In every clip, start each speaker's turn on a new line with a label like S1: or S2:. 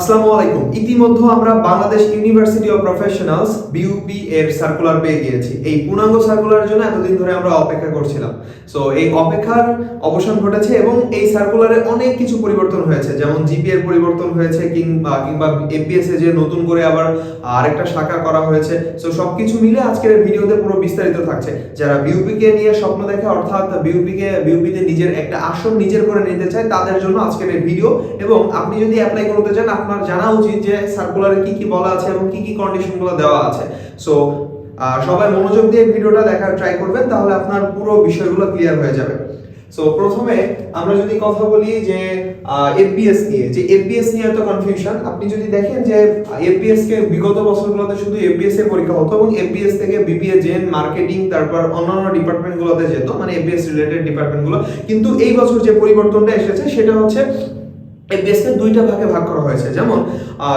S1: আসসালামু আলাইকুম। ইতিমধ্যে আমরা Bangladesh University of Professionals BUP এর সার্কুলার পেয়ে গিয়েছি। এই পূর্ণাঙ্গ সার্কুলারের জন্য এতদিন ধরে আমরা অপেক্ষা করছিলাম। সো এই অপেক্ষার অবসান ঘটেছে এবং এই সার্কুলারে অনেক কিছু পরিবর্তন হয়েছে। যেমন জিপি এর পরিবর্তন হয়েছে, কিংবা কিংবা এপিএস এ যে নতুন করে আবার আরেকটা শাখা করা হয়েছে। সো সবকিছু মিলে আজকের ভিডিওতে পুরো বিস্তারিত থাকছে। যারা বিউপি কে নিয়ে স্বপ্ন দেখে, অর্থাৎ বিউপি কে বিউপিতে নিজের একটা আসন নিজের করে নিতে চায়, তাদের জন্য আজকের এই ভিডিও। এবং আপনি যদি অ্যাপ্লাই করতে চান আপনার জানা উচিত যে সার্কুলারে কি কি বলা আছে এবং কি কি কন্ডিশনগুলো দেওয়া আছে। সো সবাই মনোযোগ দিয়ে ভিডিওটা দেখার ট্রাই করবেন, তাহলে আপনার পুরো বিষয়গুলো ক্লিয়ার হয়ে যাবে। সো প্রথমে আমরা যদি কথা বলি যে এফবিএস নিয়ে। যে এফবিএস নিয়ে এত কনফিউশন আপনি যদি দেখেন যে এফবিএস কে বিগত বছরগুলোতে শুধু এফবিএস এর পরীক্ষা হতো এবং এফবিএস থেকে বিবিএ জেন মার্কেটিং তারপর অন্যান্য ডিপার্টমেন্টগুলোতে যেত মানে এফবিএস রিলেটেড ডিপার্টমেন্টগুলো কিন্তু এই বছর যে পরিবর্তনটা এসেছে, সেটা হচ্ছে এফবিএস কে দুইটা ভাগে ভাগ করা হয়েছে। যেমন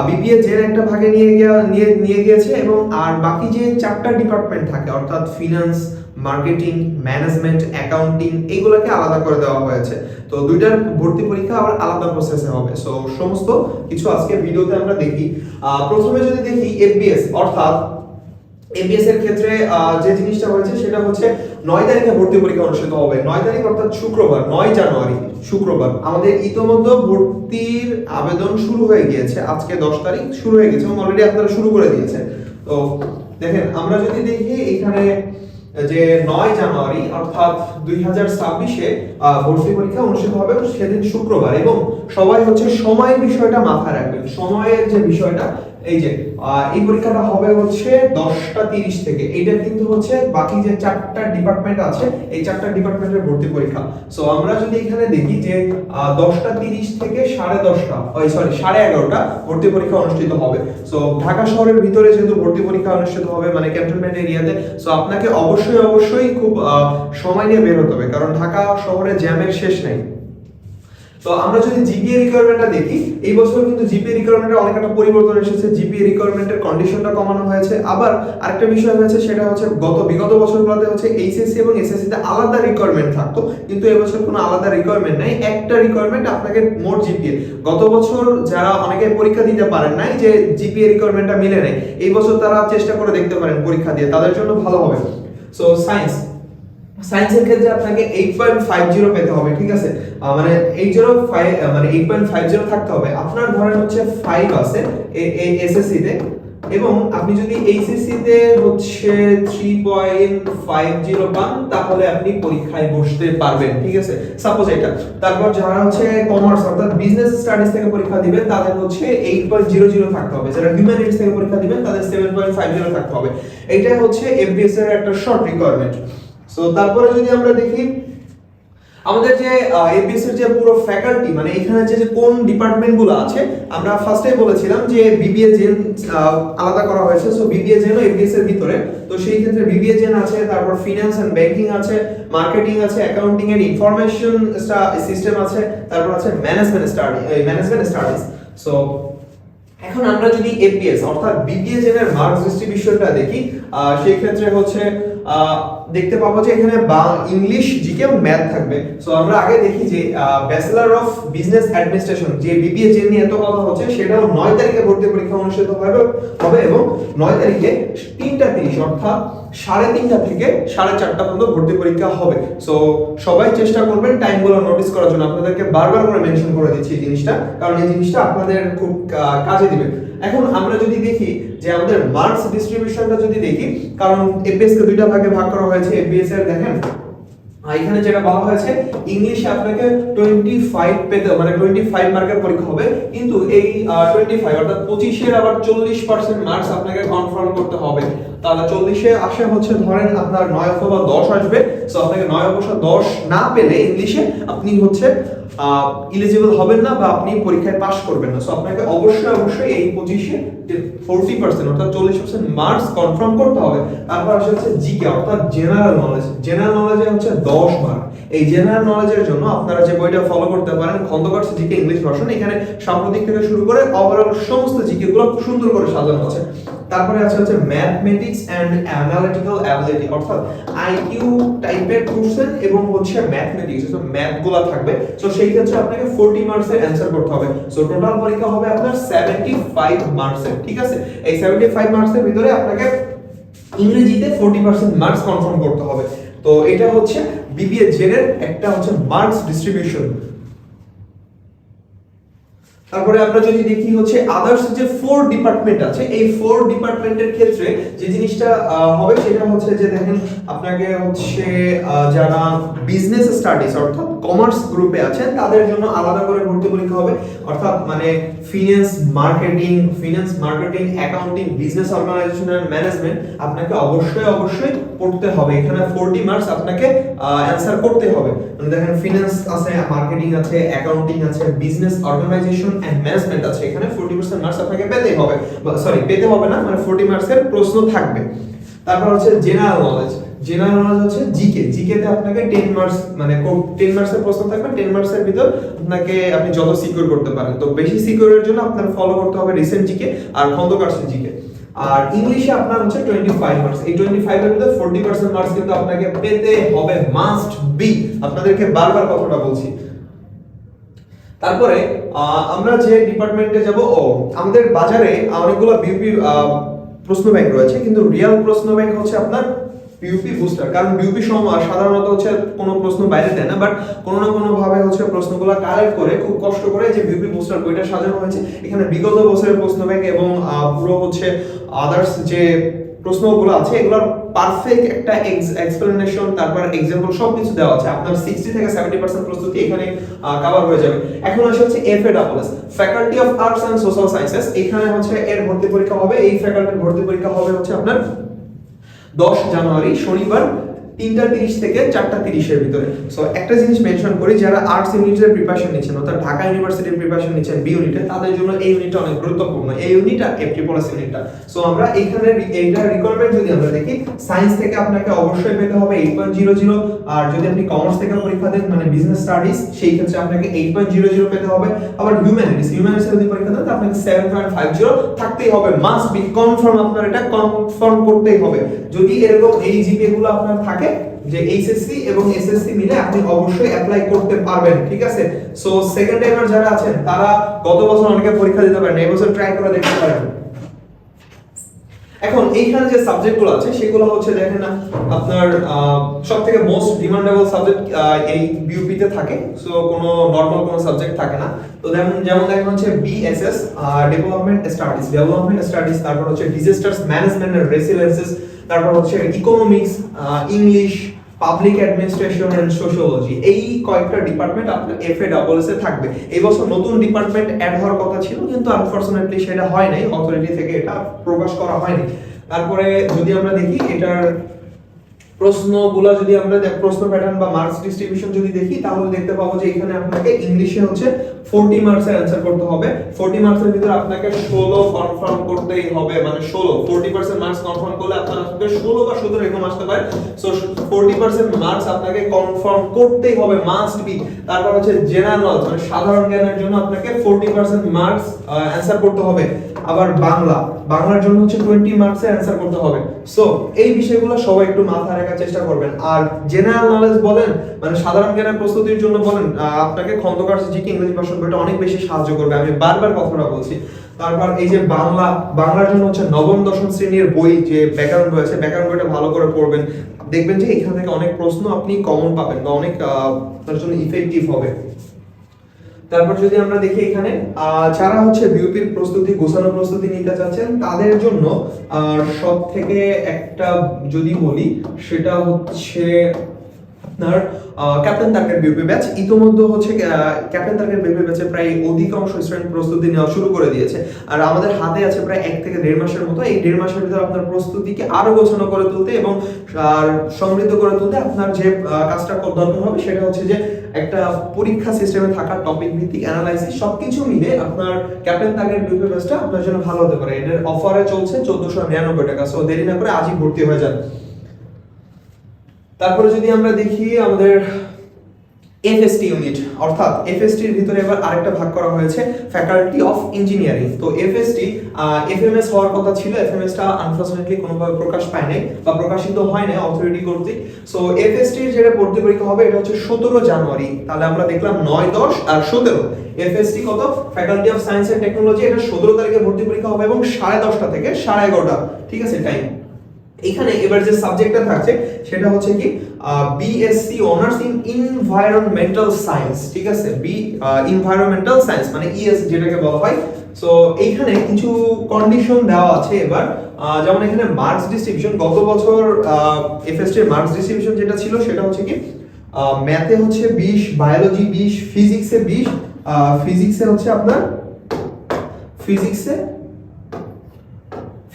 S1: বিবিএ জেন একটা ভাগে নিয়ে গিয়া, নিয়ে নিয়ে গিয়েছে এবং আর বাকি যে চারটা ডিপার্টমেন্ট থাকে, অর্থাৎ ফিনান্স মার্কেটিং ম্যানেজমেন্ট অ্যাকাউন্টিং এইগুলোকে আলাদা করে দেওয়া হয়েছে। তো দুইটার ভর্তি পরীক্ষা আবার আলাদা প্রসেসে হবে। সো সমস্ত কিছু আজকে ভিডিওতে আমরা দেখি। প্রথমে যদি দেখি এফবিএস অর্থাৎ এবিএস এর ক্ষেত্রে যে জিনিসটা হয়েছে, সেটা হচ্ছে নয় তারিখে ভর্তি পরীক্ষা অনুষ্ঠিত হবে। নয় তারিখ অর্থাৎ শুক্রবার, নয় জানুয়ারি, শুক্রবার। আমাদের ইতোমধ্যে ভর্তির আবেদন শুরু হয়ে গিয়েছে। আজকে দশ তারিখ শুরু হয়ে গেছে এবং অলরেডি আপনারা শুরু করে দিয়েছে তো দেখেন, আমরা যদি দেখি এখানে যে নয় জানুয়ারি অর্থাৎ দুই হাজার ছাব্বিশে ভর্তি পরীক্ষা অনুষ্ঠিত হবে সেদিন শুক্রবার এবং সবাই হচ্ছে সময় বিষয়টা মাথায় রাখবেন। সময়ের যে বিষয়টা এই যে এই পরীক্ষাটা হবে হচ্ছে দশটা তিরিশ থেকে। এটা কিন্তু হচ্ছে বাকি যে চারটা ডিপার্টমেন্ট আছে, এই চারটা ডিপার্টমেন্টের ভর্তি পরীক্ষা। সো আমরা যদি এখানে দেখি যে দশটা তিরিশ থেকে সাড়ে দশটা সরি সাড়ে এগারোটা ভর্তি পরীক্ষা অনুষ্ঠিত হবে। সো ঢাকা শহরের ভিতরে যেহেতু ভর্তি পরীক্ষা অনুষ্ঠিত হবে মানে ক্যান্টনমেন্ট এরিয়াতে সো আপনাকে অবশ্যই অবশ্যই খুব সময় নিয়ে বের হতে হবে। কারণ ঢাকা শহরে জ্যামের শেষ নেই। তো আমরা যদি জিপিএ রিকোয়ারমেন্টটা দেখি, এই বছর কিন্তু জিপিএ রিকোয়ারমেন্টের অনেক একটা পরিবর্তন এসেছে। জিপিএ রিকোয়ারমেন্টের কন্ডিশনটা কমানো হয়েছে। আবার আরেকটা বিষয় হয়েছে, সেটা হচ্ছে গত, বিগত বছরগুলোতে হচ্ছে এইচএসসি এবং এসএসসি তে আলাদা রিকোয়ারমেন্ট থাকতো। কিন্তু এবছর কোনো আলাদা রিকোয়ারমেন্ট নাই। একটা রিকোয়ারমেন্ট আপনাকে মোট জিপিএ গত বছর যারা অনেকে পরীক্ষা দিতে পারেন নাই যে জিপিএ রিকোয়ারমেন্টটা মিলে নেই, এই বছর তারা চেষ্টা করে দেখতে পারেন পরীক্ষা দিয়ে, তাদের জন্য ভালো হবে। সো সায়েন্স সায়েন্সের ক্ষেত্রে আপনাকে এইট পয়েন্ট ফাইভ জিরো পেতে হবে, ঠিক আছে? মানে এইট জিরো ফাইভ মানে এইট পয়েন্ট ফাইভ জিরো থাকতে হবে। আপনার ধরেন হচ্ছে ফাইভ আছে এসএসসি তে। এবং আপনি যদি এইচএসসি তে হচ্ছে থ্রি পয়েন্ট ফাইভ জিরো পান, তাহলে আপনি পরীক্ষায় বসতে পারবেন, ঠিক আছে? সাপোজ এটা। তারপর যারা হচ্ছে কমার্স অর্থাৎ বিজনেস স্টাডিজ থেকে পরীক্ষা দিবেন, তাদের হচ্ছে এইট পয়েন্ট জিরো জিরো থাকতে হবে। যারা হিউম্যানিটিস থেকে পরীক্ষা দিবেন, তাদের সেভেন পয়েন্ট ফাইভ জিরো থাকতে হবে। এটা হচ্ছে এফবিএস এর একটা শর্ট রিকোয়ারমেন্ট সো তারপরে যদি আমরা দেখি, আমাদের যে এপিএস এর যে পুরো ফ্যাকাল্টি মানে এখানে যে কোন ডিপার্টমেন্টগুলো আছে, আমরা ফার্স্টে বলেছিলাম যে বিবিএ জেন আলাদা করা হয়েছে। সো বিবিএ জেন ও এপিএস এর ভিতরে। তো সেই ক্ষেত্রে বিবিএ জেন আছে, তারপর ফিনান্স এন্ড ব্যাংকিং আছে মার্কেটিং আছে অ্যাকাউন্টিং এন্ড ইনফরমেশন সিস্টেম আছে, তারপর আছে management study management studies so এখন আমরা যদি এপিএস অর্থাৎ বিবিএ জেনের মার্কস ডিস্ট্রিবিউশনটা দেখি সেই ক্ষেত্রে হচ্ছে দেখতে পাবো যে এখানে ইংলিশ জিকে ম্যাথ থাকবে। সো আমরা আগে দেখি যে ব্যাচেলর অফ বিজনেস অ্যাডমিনিস্ট্রেশন যে বিবিএ জেন নিয়ে এত কথা হচ্ছে সেটাও নয় তারিখে ভর্তি পরীক্ষা অনুষ্ঠিত হবে হবে এবং নয় তারিখে তিনটা তিরিশ, অর্থাৎ সাড়ে তিনটা থেকে সাড়ে চারটা পর্যন্ত ভর্তি পরীক্ষা হবে। সো সবাই চেষ্টা করবেন টাইমগুলো নোটিস করার জন্য। আপনাদেরকে বারবার করে মেনশন করে দিচ্ছি এই জিনিসটা, কারণ এই জিনিসটা আপনাদের খুব কাজে দিবে। এখন আমরা যদি দেখি যে আমাদের মার্কস ডিস্ট্রিবিউশনটা যদি দেখি, কারণ এপিএস কে দুইটা ভাগে ভাগ করা হয়েছে এপিএস এর দেখেন এখানে যেটা বলা হয়েছে ইংলিশে আপনাকে টোয়েন্টি ফাইভ পেতে মানে টোয়েন্টি ফাইভ মার্কের পরীক্ষা হবে, কিন্তু এই টোয়েন্টি ফাইভ অর্থাৎ পঁচিশের আবার চল্লিশ পার্সেন্ট মার্কস আপনাকে কনফার্ম করতে হবে। তাহলে চল্লিশে আসে হচ্ছে ধরেন আপনার নয় অথবা দশ আসবে। সো আপনাকে নয় অবশ্য দশ না পেলে ইংলিশে আপনি হচ্ছে ইলিজিবল হবেন না বা আপনি পরীক্ষায় পাশ করবেন না। সো আপনাকে অবশ্যই অবশ্যই এই পঁচিশে ফোরটি পার্সেন্ট অর্থাৎ চল্লিশ পার্সেন্ট মার্কস কনফার্ম করতে হবে। তারপর আসে হচ্ছে জিকে অর্থাৎ জেনারেল নলেজ জেনারেল নলেজে হচ্ছে দশ মার্ক এই জেনারেল নলেজের জন্য আপনারা যে বইটা ফলো করতে পারেন, খন্দকার জিকে ইংলিশ ভার্সন এখানে সাম্প্রতিক থেকে শুরু করে ওভারঅল সমস্ত জিকে গুলো সুন্দর করে সাজানো আছে। তারপরে আছে হচ্ছে ম্যাথমেটিক্স এন্ড অ্যানালিটিক্যাল অ্যাবিলিটি অর্থাৎ আইকিউ টাইপের কোশ্চেন এবং হচ্ছে ম্যাথমেটিক্স তো ম্যাথগুলা থাকবে সো সেই ক্ষেত্রে আপনাকে 40 মার্কস এর অ্যানসার করতে হবে। সো টোটাল পরীক্ষা হবে আপনার 75 মার্কস এর, ঠিক আছে? এই 75 মার্কস এর ভিতরে আপনাকে ইংরেজিতে 40% মার্কস কনফার্ম করতে হবে। তো এটা হচ্ছে বিবিএ জেনের একটা হচ্ছে মার্কস ডিস্ট্রিবিউশন তারপরে আমরা যদি দেখি হচ্ছে আদার্স যে ফোর ডিপার্টমেন্ট আছে, এই ফোর ডিপার্টমেন্টের ক্ষেত্রে যে জিনিসটা হবে সেটা হচ্ছে যে দেখেন আপনাকে হচ্ছে যারা বিজনেস স্টাডিজ অর্থাৎ কমার্স গ্রুপে আছেন, তাদের জন্য আলাদা করে ভর্তি পরীক্ষা হবে। অর্থাৎ মানে finance marketing finance marketing accounting business organization and management আপনাকে অবশ্যই অবশ্যই পড়তে হবে। এখানে 40 মার্কস আপনাকে অ্যানসার করতে হবে। মানে দেখেন ফিনান্স আছে মার্কেটিং আছে অ্যাকাউন্টিং আছে বিজনেস অর্গানাইজেশন এন্ড ম্যানেজমেন্ট আছে। এখানে 40% মার্কস আপনাকে পেতেই হবে। সরি পেতে হবে না মানে 40 মার্কসের প্রশ্ন থাকবে। তারপর হচ্ছে জেনারেল নলেজ জেনারেল নলেজ হচ্ছে জিকে জিকে তে আপনাকে 10 মার্কস মানে 10 মার্কসের প্রশ্ন থাকবে। 10 মার্কসের ভিতর আপনাকে, আপনি যত সিকিউর করতে পারেন। তো বেশি সিকিউরের জন্য আপনার ফলো করতে হবে রিসেন্ট জিকে আর খন্দকারসের জিকে আর ইংলিশে আপনার হচ্ছে 25 মার্কস এই 25 এর ভিতর 40% মার্কস কিন্তু আপনাকে পেতে হবে মাস্ট বি আপনাদেরকে বারবার কথাটা বলছি। তারপরে আমরা যে ডিপার্টমেন্টে যাব, ও, আমাদের বাজারে অনেকগুলো বিউপি প্রশ্ন ব্যাংক রয়েছে, কিন্তু রিয়েল প্রশ্ন ব্যাংক হচ্ছে আপনার বিউপি বুস্টার কারণ বিউপি সাধারণত হচ্ছে কোনো প্রশ্ন বাইরে দেয় না বাট কোনো না কোনো ভাবে হচ্ছে প্রশ্নগুলো কালেক্ট করে খুব কষ্ট করে যে বিউপি বুস্টার বইটা সাজানো হয়েছে, এখানে বিগত বছরের প্রশ্ন ব্যাংক এবং পুরো হচ্ছে আদার্স যে প্রশ্নগুলো আছে, এগুলোর পারফেক্ট একটা এক্সপ্লেনেশন তারপর এক্সাম্পল সবকিছু দেওয়া আছে। আপনার 60 থেকে 70% প্রস্তুতি এখানে কভার হয়ে যাবে। এখন আসে হচ্ছে F A double S faculty of arts and social sciences এখানে হচ্ছে এর ভর্তি পরীক্ষা হবে, এই ফ্যাকাল্টির ভর্তি পরীক্ষা হবে হচ্ছে আপনার দশ জানুয়ারি, শনিবার তিনটা তিরিশ থেকে চারটা তিরিশের ভিতরে। সো একটা জিনিস মেনশন করি, যারা আর্টস ইউনিটের প্রিপারেশন নিচ্ছেন, অর্থাৎ ঢাকা ইউনিভার্সিটির প্রিপারেশন নিচ্ছেন বি ইউনিটে তাদের জন্য এই ইউনিটটা অনেক গুরুত্বপূর্ণ। এই ইউনিট আর এফটি পলিস ইউনিটটা সো আমরা এখানে এইটা রিকোয়ারমেন্ট যদি আমরা দেখি সায়েন্স থেকে আপনাকে অবশ্যই পেতে হবে এইট পয়েন্ট জিরো জিরো আর যদি আপনি কমার্স থেকে পরীক্ষা দেন মানে বিজনেস স্টাডিজ সেই ক্ষেত্রে আপনাকে এইট পয়েন্ট জিরো জিরো পেতে হবে। আবার হিউম্যানিটিস হিউম্যানিটিস যদি পরীক্ষা দেন আপনাকে সেভেন পয়েন্ট ফাইভ জিরো থাকতেই হবে। মাস্ট বি কনফার্ম আপনার এটা কনফার্ম করতেই হবে। যদি এরকম এই জিপি গুলো আপনার থাকে যে এইচএসসি এবং এসএসসি মিলে আপনি অবশ্যই অ্যাপ্লাই করতে পারবেন, ঠিক আছে? সো সেকেন্ড টাইমার যারা আছেন, তারা গত বছর অনেকে পরীক্ষা দিতে পারেন এই বছর ট্রাই করে দেখতে পারেন। এখন, এইখানে যে সাবজেক্টগুলো আছে, সেগুলো হচ্ছে দেখেন না, আপনার সব থেকে মোস্ট ডিমান্ডেবল সাবজেক্ট এই বিউপি তে থাকে। সো কোনো নর্মাল কোনো সাবজেক্ট থাকে না। তো যেমন যেমন দেখেন হচ্ছে BSS development studies development studies তারপর হচ্ছে ডিজাস্টার্স ম্যানেজমেন্ট এন্ড রেসিলিয়েন্সেস তারপর হচ্ছে economics English public administration and sociology এই কয়েকটা ডিপার্টমেন্ট আপনার এফএ ডাবলএস এ থাকবে। এই বছর নতুন ডিপার্টমেন্ট অ্যাড হওয়ার কথা ছিল, কিন্তু আনফরচুনেটলি সেটা হয় নাই অথরিটি থেকে এটা প্রকাশ করা হয়নি। তারপরে যদি আমরা দেখি, এটার প্রশ্নগুলো যদি আমরা দেখ- প্রশ্ন প্যাটার্ন বা মার্কস ডিস্ট্রিবিউশন যদি দেখি, তাহলে দেখতে পাবো যে এখানে আপনাকে ইংলিশে হচ্ছে 40 মার্কসের অ্যানসার করতে হবে। 40 মার্কসের ভিতরে আপনাকে 16 কনফার্ম করতেই হবে। মানে 16 40% মার্কস কনফার্ম করলে আপনার আসবে 16 বা 17 এরকম আসতে পারে। সো 40% মার্কস আপনাকে কনফার্ম করতেই হবে মাস্ট বি তারপর হচ্ছে জেনারেল মানে সাধারণ জ্ঞানের জন্য আপনাকে 40% মার্কস অ্যানসার করতে হবে। আবার বাংলা। বাংলার জন্য হচ্ছে 20 মার্কসের অ্যানসার করতে হবে। সো এই বিষয়গুলো সবাই একটু মাথায় রাখার চেষ্টা করবেন। আর জেনারেল নলেজ বলেন মানে সাধারণ জ্ঞানের প্রস্তুতির জন্য বলেন আপনাকে খন্দকার জিকে ইংরেজি ভাষণ বইটা অনেক বেশি সাহায্য করবে। আমি বারবার কথাটা বলছি। তারপর এই যে বাংলা, বাংলার জন্য হচ্ছে নবম, দশম শ্রেণির বই যে ব্যাকরণ রয়েছে, ব্যাকরণ বইটা ভালো করে পড়বেন। দেখবেন যে এখান থেকে অনেক প্রশ্ন আপনি কমন পাবেন বা অনেক আপনার জন্য ইফেক্টিভ হবে। তারপর যদি আমরা দেখি এখানে যারা হচ্ছে বিউপির প্রস্তুতি, গোছানো প্রস্তুতি নিতে চাচ্ছেন, তাদের জন্য সব থেকে একটা যদি বলি, সেটা হচ্ছে আপনার ক্যাপ্টেন তার্কের বিউপি ব্যাচ। হচ্ছে ক্যাপ্টেন তার্কের বিউপি ব্যাচে প্রায় অধিকাংশ স্টুডেন্ট প্রস্তুতি নেওয়া শুরু করে দিয়েছে। আর আমাদের হাতে আছে প্রায় এক থেকে দেড় মাসের মতো। এই দেড় মাসের ভিতরে আপনার প্রস্তুতিকে আরও গোছানো করে তুলতে এবং সমৃদ্ধ করে তুলতে আপনার যে কাজটা কর- দরকার হবে, সেটা হচ্ছে যে একটা পরীক্ষা সিস্টেমে থাকা টপিক ভিত্তিক অ্যানালাইসিস সবকিছু মিলে আপনার ক্যাপ্টেন তাগের বিউপি ব্যাচটা আপনার জন্য ভালো হতে পারে। এটার অফারে চলছে চোদ্দশো নিরানব্বই টাকা সো দেরি না করে আজই ভর্তি হয়ে যান। তারপরে যদি আমরা দেখি আমাদের এফএসটি ইউনিট অর্থাৎ এফএসটি এর ভিতরে এবার আরেকটা ভাগ করা হয়েছে ফ্যাকাল্টি অফ ইঞ্জিনিয়ারিং তো এফএসটি এফএমএস হওয়ার কথা ছিল এফএমএস টা আনফরচুনেটলি কোনোভাবে প্রকাশ পায় নাই বা প্রকাশিত হয় নাই অথরিটি কর্তৃক। সো এফএসটি এর যেটা ভর্তি পরীক্ষা হবে, এটা হচ্ছে সতেরো জানুয়ারি। তাহলে আমরা দেখলাম নয়, দশ আর সতেরো। এফএসটি কত? Faculty of science and technology এটা সতেরো তারিখে ভর্তি পরীক্ষা হবে এবং সাড়ে দশটা থেকে সাড়ে এগারোটা। ঠিক আছে টাইম এখানে এবার যে সাবজেক্টটা থাকছে, সেটা হচ্ছে কি? BSc honours in environmental science ঠিক আছে? বি এনভায়রনমেন্টাল সায়েন্স মানে ইএস যেটাকে বলা হয়। সো এইখানে কিছু কন্ডিশন দেওয়া আছে এবার। যেমন এখানে মার্কস ডিস্ট্রিবিউশন গত বছর এফএসটি এর মার্কস ডিস্ট্রিবিউশন যেটা ছিল সেটা হচ্ছে কি? ম্যাথে হচ্ছে বিশ বায়োলজি বিশ ফিজিক্সে বিশ ফিজিক্সে হচ্ছে আপনার ফিজিক্সে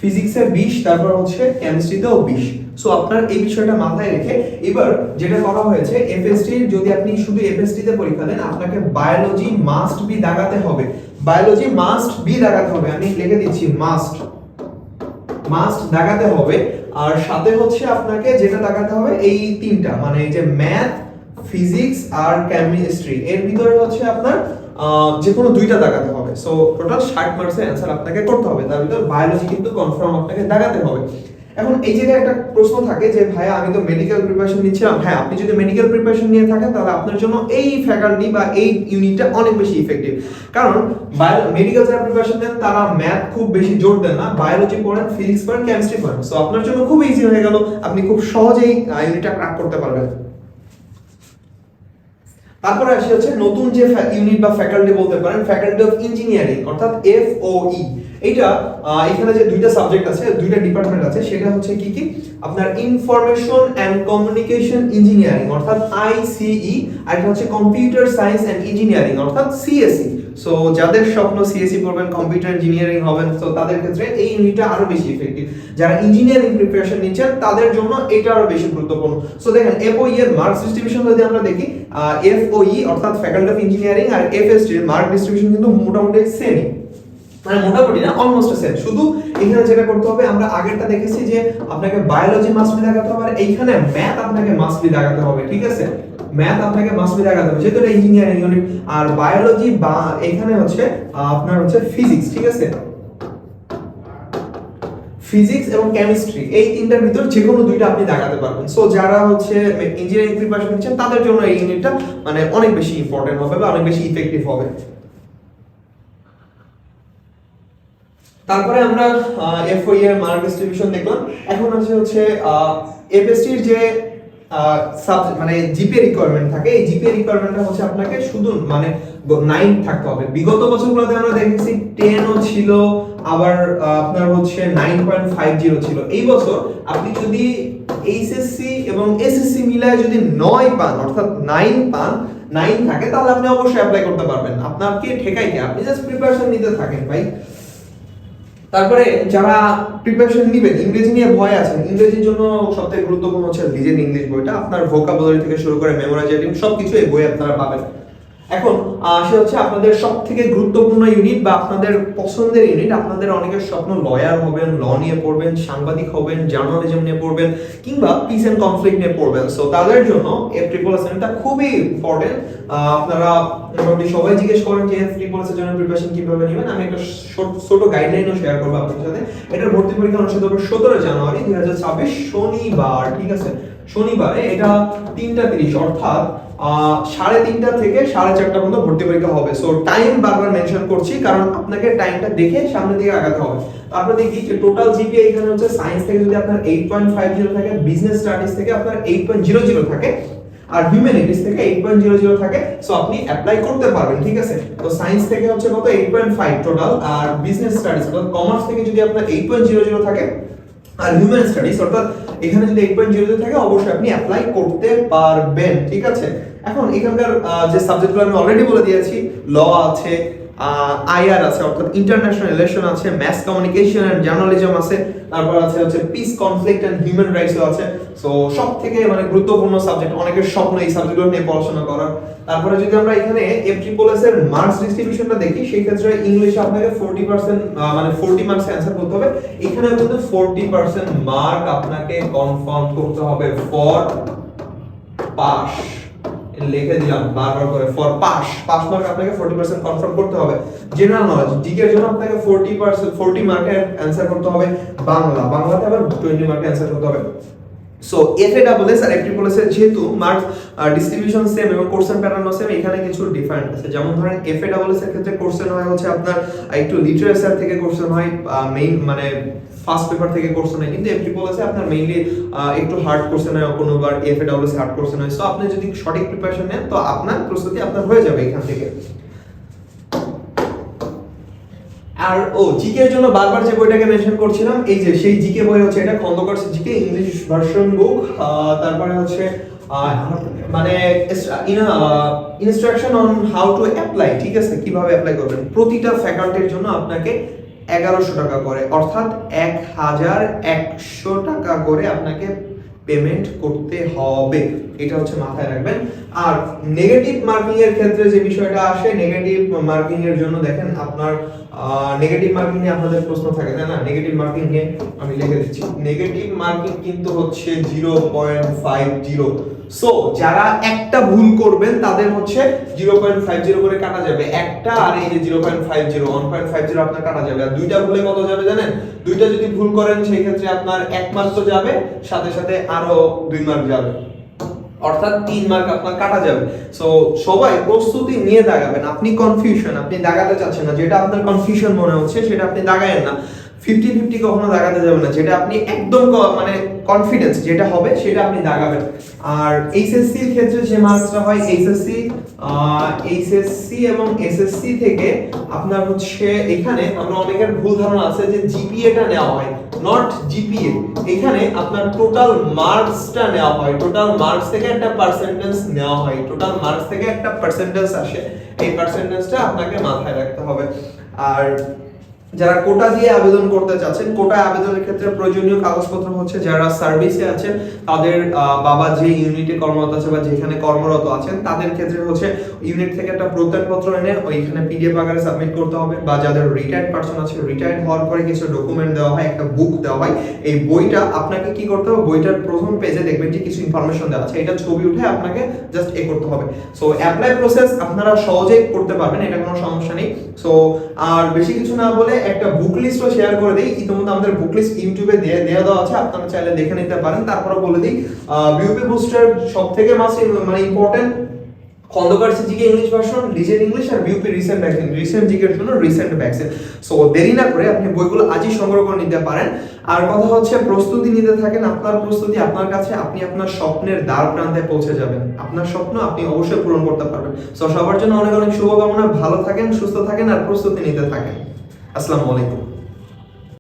S1: ফিজিক্সে বিশ, তারপর হচ্ছে কেমিস্ট্রিতেও বিশ। সো আপনার এই বিষয়টা মাথায় রেখে এবার যেটা করা হয়েছে এফএসটি যদি আপনি শুধু এফএসটি তে পরীক্ষা দেন, আপনাকে বায়োলজি মাস্ট বি দাগাতে হবে। বায়োলজি মাস্ট বি দাগাতে হবে। আমি লিখে দিচ্ছি মাস্ট মাস্ট দাগাতে হবে। আর সাথে হচ্ছে আপনাকে যেটা দাগাতে হবে, এই তিনটা মানে এই যে ম্যাথ ফিজিক্স আর কেমিস্ট্রি এর ভিতরে হচ্ছে আপনার যে কোনো দুইটা দাগাতে হবে। সো টোটাল ষাট মার্কসের অ্যান্সার আপনাকে করতে হবে। তার ভিতর বায়োলজি কিন্তু কনফার্ম আপনাকে দাগাতে হবে। এখন এই জায়গায় একটা প্রশ্ন থাকে যে, ভাইয়া, আমি তো মেডিকেল প্রিপারেশন নিচ্ছিলাম। হ্যাঁ আপনি যদি মেডিকেল প্রিপারেশন নিয়ে থাকেন, তাহলে আপনার জন্য এই ফ্যাকাল্টি বা এই ইউনিটটা অনেক বেশি ইফেক্টিভ কারণ মেডিকেল যারা প্রিপারেশন দেন, তারা ম্যাথ খুব বেশি জোর দেন না। বায়োলজি পড়েন ফিজিক্স পড়েন কেমিস্ট্রি পড়েন। সো আপনার জন্য খুব ইজি হয়ে গেল। আপনি খুব সহজেই ইউনিটটা ক্র্যাক করতে পারবেন। তারপরে আসি হচ্ছে নতুন যে ইউনিট বা ফ্যাকাল্টি বলতে পারেন ফ্যাকাল্টি অফ ইঞ্জিনিয়ারিং অর্থাৎ এফ ও ই এইটা এখানে যে দুইটা সাবজেক্ট আছে, দুইটা ডিপার্টমেন্ট আছে, সেটা হচ্ছে কি কি? আপনার ইনফরমেশন অ্যান্ড কমিউনিকেশন ইঞ্জিনিয়ারিং অর্থাৎ আইসিই আর এটা হচ্ছে কম্পিউটার সায়েন্স এন্ড ইঞ্জিনিয়ারিং অর্থাৎ সিএসই সো যাদের স্বপ্ন সিএসসি পড়বেন কম্পিউটার ইঞ্জিনিয়ারিং হবেন তো তাদের ক্ষেত্রে এই ইউনিটটা আরও বেশি ইফেক্টিভ যারা ইঞ্জিনিয়ারিং প্রিপারেশন নিচ্ছেন, তাদের জন্য এটা আরও বেশি গুরুত্বপূর্ণ। সো দেখেন এফওই এর মার্কস ডিস্ট্রিবিউশন যদি আমরা দেখি এফওই অর্থাৎ ফ্যাকাল্টি অফ ইঞ্জিনিয়ারিং আর এফএসটি এর মার্ক ডিস্ট্রিবিউশন কিন্তু মোটামুটি সেমই মানে মোটামুটি না অলমোস্ট সেম শুধু এখানে যেটা করতে হবে, আমরা আগেরটা দেখেছি যে আপনাকে বায়োলজি মাস্ট বি দেখাতে হবে, আর এইখানে ম্যাথ আপনাকে মাস্ট বি দেখাতে হবে, ঠিক আছে? ম্যাথ আপনাকে মাস্ট বি দেখাতে হবে। যেহেতু এটা ইঞ্জিনিয়ারিং ইউনিট আর বায়োলজি বা এখানে হচ্ছে আপনার হচ্ছে ফিজিক্স ঠিক আছে? ফিজিক্স এবং কেমিস্ট্রি এই তিনটার ভিতর যে কোনো দুইটা আপনি দেখাতে পারবেন। সো যারা হচ্ছে ইঞ্জিনিয়ারিং প্রিপারেশন নিচ্ছেন, তাদের জন্য এই ইউনিটটা মানে অনেক বেশি ইম্পর্টেন্ট হবে বা অনেক বেশি ইফেক্টিভ হবে। তারপরে আমরা এফওই এর মার্ক ডিস্ট্রিবিউশন দেখলাম। এখন আছে হচ্ছে এফএসটির যে মানে জিপে রিকোয়ারমেন্ট থাকে। এই জিপে রিকোয়ারমেন্টটা হচ্ছে আপনাকে শুধু মানে নাইন থাকতে হবে। বিগত বছরগুলোতে আমরা দেখেছি টেনও ছিল, আবার আপনার হচ্ছে নাইন পয়েন্ট ফাইভ জিরো ছিল। এই বছর আপনি যদি এইচএসসি এবং এসএসসি মিলায় যদি নয় পান, অর্থাৎ নাইন পান নাইন থাকে, তাহলে আপনি অবশ্যই অ্যাপ্লাই করতে পারবেন। আপনাকে ঠেকাই কি? আপনি জাস্ট প্রিপারেশন নিতে থাকেন, ভাই। তারপরে যারা প্রিপারেশন নেবেন, ইংরেজি নিয়ে ভয় আছে, ইংরেজির জন্য সবথেকে গুরুত্বপূর্ণ হচ্ছে নিজের ইংলিশ বইটা। আপনার ভোকাবুলারি থেকে শুরু করে মেমোরাইজিং সবকিছু এই বই আপনারা পাবেন। এখন সে হচ্ছে আপনাদের সব থেকে গুরুত্বপূর্ণ ইউনিট বা আপনাদের পছন্দের ইউনিট আপনাদের অনেকের স্বপ্ন লয়ার হবেন ল নিয়ে পড়বেন, সাংবাদিক হবেন জার্নালিজম নিয়ে পড়বেন, কিংবা পিস এন্ড কনফ্লিক্ট নিয়ে পড়বেন। সো তাদের জন্য এফ ট্রিপল এটা খুবই ইম্পর্টেন্ট আপনারা মোটামুটি সবাই জিজ্ঞেস করেন যে এফ ট্রিপল এর জন্য প্রিপারেশন কীভাবে নেবেন? আমি একটা ছোট- গাইডলাইনও শেয়ার করব আপনাদের সাথে। এটার ভর্তি পরীক্ষা অনুষ্ঠিত হবে সতেরো জানুয়ারি, দুই হাজার ছাব্বিশ শনিবার, ঠিক আছে? শনিবারে এটা তিনটা তিরিশ, অর্থাৎ সাড়ে তিনটা থেকে সাড়ে চারটা পর্যন্ত ভর্তি পরীক্ষা হবে। সো টাইম বারবার মেনশন করছি, কারণ আপনাকে টাইমটা দেখে সামনের দিকে আগাতে হবে। তারপরে দেখি যে টোটাল জিপিএ এখানে হচ্ছে সায়েন্স থেকে যদি আপনার এইট পয়েন্ট ফাইভ জিরো থাকে বিজনেস স্টাডিজ থেকে আপনার এইট পয়েন্ট জিরো জিরো থাকে, আর হিউম্যানিটিস থেকে এইট পয়েন্ট জিরো জিরো থাকে সো আপনি অ্যাপ্লাই করতে পারবেন, ঠিক আছে? তো সায়েন্স থেকে হচ্ছে কত? এইট পয়েন্ট ফাইভ টোটাল আর বিজনেস স্টাডিজ অর্থাৎ কমার্স থেকে যদি আপনার এইট পয়েন্ট জিরো জিরো থাকে, আর হিউম্যান স্টাডিজ অর্থাৎ এখানে যদি এইট পয়েন্ট জিরো থাকে, অবশ্যই আপনি অ্যাপ্লাই করতে পারবেন, ঠিক আছে? এখন এখানকার যে সাবজেক্টগুলো আমি অলরেডি বলে দিয়েছি ল আছে আইআর আছে, অর্থাৎ ইন্টারন্যাশনাল রিলেশন আছে ম্যাস কমিউনিকেশন এন্ড জার্নালিজম আছে, তারপর আছে হচ্ছে পিস কনফ্লিক্ট এন্ড হিউম্যান রাইটসও আছে। সো সব থেকে মানে গুরুত্বপূর্ণ সাবজেক্ট অনেকের স্বপ্ন এই সাবজেক্টগুলো নিয়ে পড়াশোনা করার। তারপরে যদি আমরা এখানে এফ ট্রিপল এস এর মার্কস ডিস্ট্রিবিউশনটা দেখি সেই ক্ষেত্রে ইংলিশে আপনাকে ফোরটি পার্সেন্ট মানে ফোরটি মার্কস অ্যান্সার করতে হবে। এখানে কিন্তু ফোরটি পার্সেন্ট মার্ক আপনাকে কনফার্ম করতে হবে ফর পাস লিখে দিলাম, বারবার করে ফর পাস পাস মার্ক আপনাকে 40% কনফার্ম করতে হবে। জেনারেল নলেজ জিকে এর জন্য আপনাকে 40% 40 মার্কের অ্যান্সার করতে হবে। বাংলা, বাংলাতে আবার 20 মার্কের आंसर করতে হবে। So F A double S R S এর যেহেতু মার্কস ডিস্ট্রিবিউশন সেম এবং কোর্সের প্যাটার্ন সেম এখানে কিছু ডিফারেন্ট আছে। যেমন ধরেন এফ এ ডাবল এস এর ক্ষেত্রে কোর্সেন হয় হচ্ছে আপনার একটু লিটারেচার থেকে কোর্সেন হয় মেইন মানে ফার্স্ট পেপার থেকে কোর্সেন হয়। কিন্তু এফ ট্রিপল এস এ আপনার মেইনলি একটু হার্ড কোর্সেন হয় কোনোবার F A double S hard কোর্সেন হয়। সো আপনি যদি সঠিক প্রিপারেশন নেন, তো আপনার প্রস্তুতি আপনার হয়ে যাবে এখান থেকে। আর ও জিকে এর জন্য বারবার যে বইটাকে মেনশন করছিলাম, এই যে সেই জিকে বই হচ্ছে এটা, Khandakar GK English version book তারপরে হচ্ছে মানে instruction on how to apply ঠিক আছে? কীভাবে অ্যাপ্লাই করবেন? প্রতিটা ফ্যাকাল্টির জন্য আপনাকে এগারোশো টাকা করে, অর্থাৎ এক হাজার একশো টাকা করে আপনাকে পেমেন্ট করতে হবে। এটা হচ্ছে মাথায় রাখবেন। আর নেগেটিভ মার্কিং এর ক্ষেত্রে যে বিষয়টা আসে নেগেটিভ মার্কিং এর জন্য দেখেন আপনার নেগেটিভ মার্কিং এ আপনাদের প্রশ্ন থাকে, তাই না? নেগেটিভ মার্কিং এ আমি লিখে দিচ্ছি। নেগেটিভ মার্কিং কিন্তু হচ্ছে zero point five zero so যারা একটা ভুল করবেন, তাদের হচ্ছে জিরো পয়েন্ট ফাইভ জিরো করে কাটা যাবে। একটা আর এই যে zero point five zero one point five zero আপনার কাটা যাবে। আর দুইটা ভুলে কত যাবে জানেন? দুইটা যদি ভুল করেন, সেই ক্ষেত্রে আপনার এক মার্ক তো যাবে, সাথে সাথে আরও দুই মার্ক যাবে। অর্থাৎ তিন মার্ক আপনার কাটা যাবে। সো সবাই প্রস্তুতি নিয়ে দাগাবেন। আপনি কনফিউশন আপনি দাগাতে চাচ্ছেন না। যেটা আপনার কনফিউশন মনে হচ্ছে, সেটা আপনি দাগায়েন না। ফিফটি ফিফটি কখনো দাগাতে যাবেন না, যেটা আপনি একদম মানে কনফিডেন্স যেটা হবে সেটা আপনি দাগাবেন আর এইচএসসি এর ক্ষেত্রে যে মার্কসটা হয় এইচএসসি এইচএসসি এবং এসএসসি থেকে আপনার হচ্ছে এখানে আমরা অনেকের ভুল ধারণা আছে যে জিপিএটা নেওয়া হয় নট জিপিএ এখানে আপনার টোটাল মার্কসটা নেওয়া হয় টোটাল মার্কস থেকে একটা পার্সেন্টেজ নেওয়া হয় টোটাল মার্কস থেকে একটা পার্সেন্টেজ আসে। এই পার্সেন্টেজটা আপনাকে মাথায় রাখতে হবে। আর যারা কোটা দিয়ে আবেদন করতে চাচ্ছেন, কোটা আবেদনের ক্ষেত্রে প্রয়োজনীয় কাগজপত্র হচ্ছে যারা সার্ভিসে আছেন, তাদের বাবা যে ইউনিটে কর্মরত আছে বা যেখানে কর্মরত আছেন, তাদের ক্ষেত্রে হচ্ছে ইউনিট থেকে একটা প্রত্যয়নপত্র এনে ওইখানে পিডিএফ আকারে সাবমিট করতে হবে বা যাদের রিটায়ার্ড পার্সন আছে রিটায়ার্ড হওয়ার পরে কিছু ডকুমেন্ট দেওয়া হয়, একটা বুক দেওয়া হয়, এই বইটা আপনাকে কি করতে হবে? বইটার প্রথম পেজে দেখবেন যে কিছু ইনফরমেশন দেওয়া আছে। এটা ছবি উঠে আপনাকে জাস্ট এ করতে হবে। সো অ্যাপ্লাই প্রসেস আপনারা সহজেই করতে পারবেন, এটা কোনো সমস্যা নেই। সো আর বেশি কিছু না বলে একটা বুক লিস্টও শেয়ার করে দিই। ইতিমধ্যে আমাদের বুক লিস্ট ইউটিউবে দিয়ে দেওয়া দেওয়া আছে, আপনারা চাইলে দেখে নিতে পারেন। তারপরে বলে দিই বিউপি বুস্টার সব থেকে মাস্ট মানে important Khandakar GK English version legend English আর বিউপি রিসেন্ট ভ্যাকসিন রিসেন্ট জিকের জন্য রিসেন্ট ভ্যাকসিন সো দেরি না করে আপনি বইগুলো আজই সংগ্রহ করে নিতে পারেন। আর কথা হচ্ছে, প্রস্তুতি নিতে থাকেন, আপনার প্রস্তুতি আপনার কাছে, আপনি আপনার স্বপ্নের দ্বার প্রান্তে পৌঁছে যাবেন। আপনার স্বপ্ন আপনি অবশ্যই পূরণ করতে পারবেন। সো সবার জন্য অনেক অনেক শুভকামনা। ভালো থাকেন, সুস্থ থাকেন, আর প্রস্তুতি নিতে থাকেন। আসসালামু আলাইকুম।